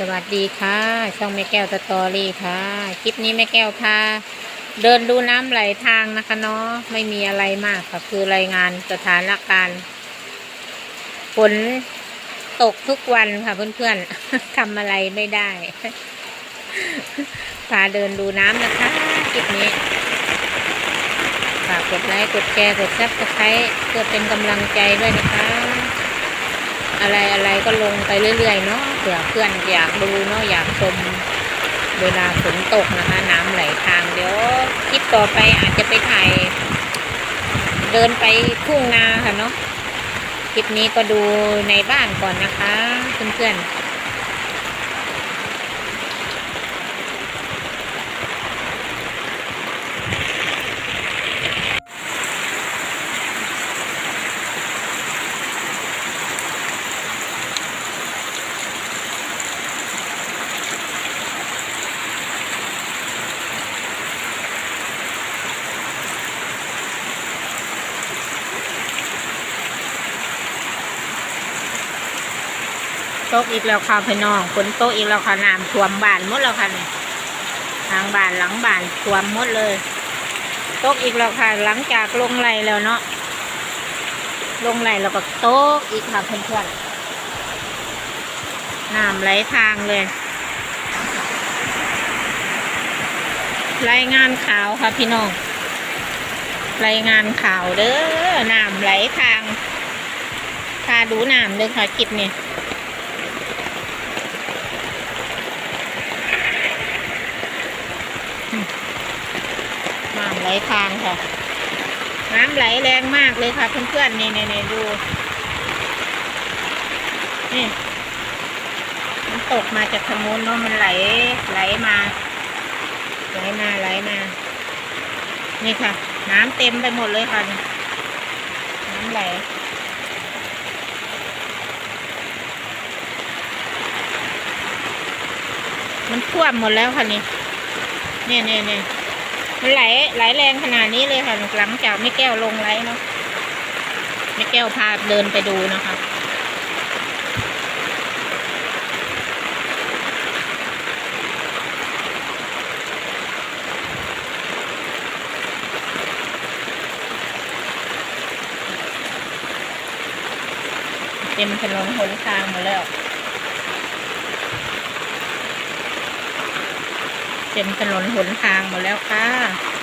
สวัสดีค่ะ ช่องแม่แก้วสตอรี่ค่ะ คลิปนี้แม่แก้วพาเดินดูน้ำไหลทางนะคะเนาะไม่มีอะไรมากค่ะ คือรายงานสถานการณ์ฝนตกทุกวันค่ะเพื่อนๆทำอะไรไม่ได้พาเดินดูน้ำนะคะคลิปนี้ฝากกดไลค์กดแชร์กดซับสไครต์เพื่อเป็นกำลังใจด้วยนะคะ อะไรอะไรก็ลงไปเรื่อย ๆ เนาะเผื่อเพื่อนอยากดูเนาะอยากชมเวลาฝนตกนะคะ น้ำไหลทางเดี๋ยวคลิปต่อไปอาจจะไปถ่าย เดินไปทุ่งนาค่ะเนาะคลิปนี้ก็ดูในบ้านก่อนนะคะ เพื่อนๆ ตกอีกแล้วค่ะพี่น้องฝนตกอีกแล้วค่ะน้ำท่วมบ้านหมดแล้วค่ะนี่ทางบ้านหลังบ้านท่วมหมดเลย ตกอีกแล้วค่ะ หลังจากลงไหลแล้วเนาะลงไหลแล้วก็ตกอีกค่ะเพื่อนๆน้ำไหลทางเลย รายงานข่าวค่ะพี่น้องรายงานข่าวเด้อน้ำไหลทางพาดูน้ำเด้อค่ะคลิปนี้ น้ำไหลทางค่ะ น้ำไหลแรงมากเลยค่ะ เพื่อนๆนี่นี่นี่ดูนี่มันตกมาจากทางนู้นเนาะมันไหลไหลมาไหลมาไหลมานี่ค่ะ น้ำเต็มไปหมดเลยค่ะน้ำไหลมันท่วมหมดแล้วค่ะนี่ เนี่ยเนี่ยเนี่ยมันไหลไหลแรงขนาดนี้เลยค่ะ หลังจากไม่แก้วลงไหลเนาะไม่แก้วพาเดินไปดูนะคะเต็มถนนหนทางหมดแล้ว เต็มถนนหนทางหมดแล้วค่ะ